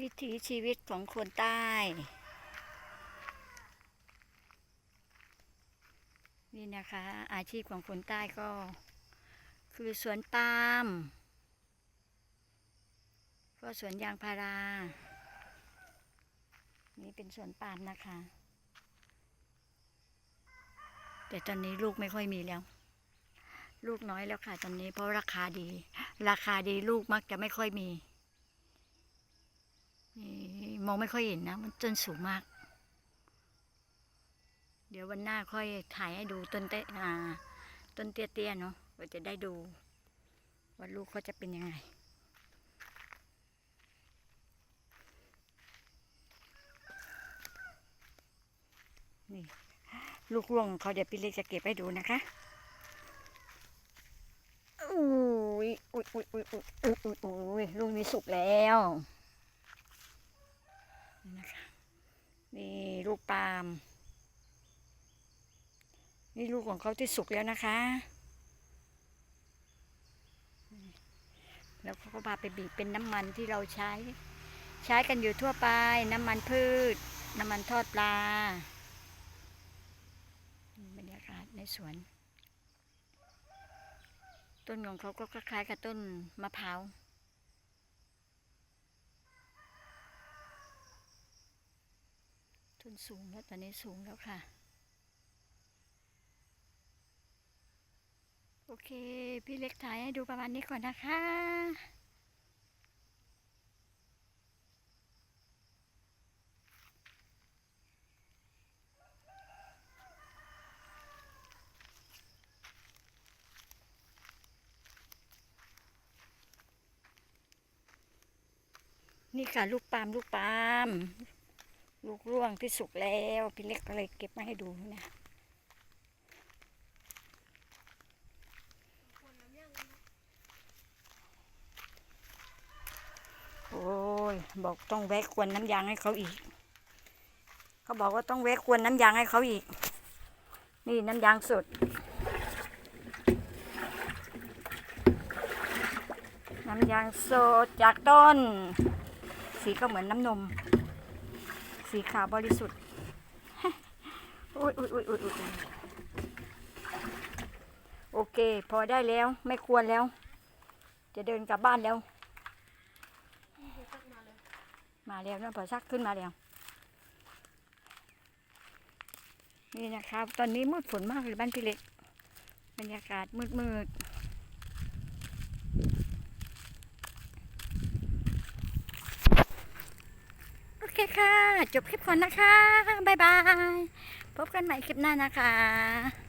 วิถีชีวิตของคนใต้ นี่นะคะ อาชีพของคนใต้ก็ คือสวนปาล์มก็สวนยางพารา นี่เป็นสวนปาล์มนะคะ แต่ตอนนี้ลูกไม่ค่อยมีแล้ว ลูกน้อยแล้วค่ะตอนนี้เพราะราคาดี ราคาดีลูกมักจะไม่ค่อยมี มองไม่ค่อยเห็นนะ มันต้นสูงมาก เดี๋ยววันหน้าค่อยถ่ายให้ดูต้นเตอ่าต้นเตี้ยเตี้ยเนาะเราจะได้ดูว่าลูกเขาจะเป็นยังไงนี่ลูกร่วงเขาเดี๋ยวพี่เล็กจะเก็บให้ดูนะคะอุ้ยอุ้ยอุ้ยอุ้ยอุ้ยอุ้ยอุ้ยลูกนี้สุกแล้ว นี่นะคะนี่ลูกปาล์มนี่ลูกของเขาที่สุกแล้วนะคะ แล้วเขาก็พาไปบีบเป็นน้ำมันที่เราใช้ ใช้กันอยู่ทั่วไป น้ำมันพืช น้ำมันทอดปลาบรรยากาศในสวน ต้นของเขาก็คล้ายๆกับต้นมะพร้าว ต้นสูงแล้วตอนนี้สูงแล้วค่ะ โอเค พี่เล็กถ่ายให้ดูประมาณนี้ก่อนนะคะนี่ค่ะ ลูกปาล์มลูกปาล์ม ลูกร่วงที่สุกแล้วพี่เล็กก็เลยเก็บมาให้ดูนะโอ้ยบอกต้องแวะควนน้ำยางให้เขาอีก เขาบอกว่าต้องแวะควนน้ำยางให้เขาอีก นี่น้ำยางสด น้ำยางสดจากต้น สีก็เหมือนน้ำนม สีขาวบริสุทธิ์อุ้ยอุ้ยอุ้ยอุ้ยอยโอเค พอได้แล้วไม่ควรแล้ว จะเดินกลับบ้านแล้ว มาแล้วนะพอซักขึ้นมาแล้ว นี่นะครับ ตอนนี้มืดฝนมากเลยบ้านพี่เล็ก บรรยากาศมืดมืดๆโอ เคค่ะ จบคลิปก่อนนะคะ บ๊ายบาย พบกันใหม่คลิปหน้านะคะ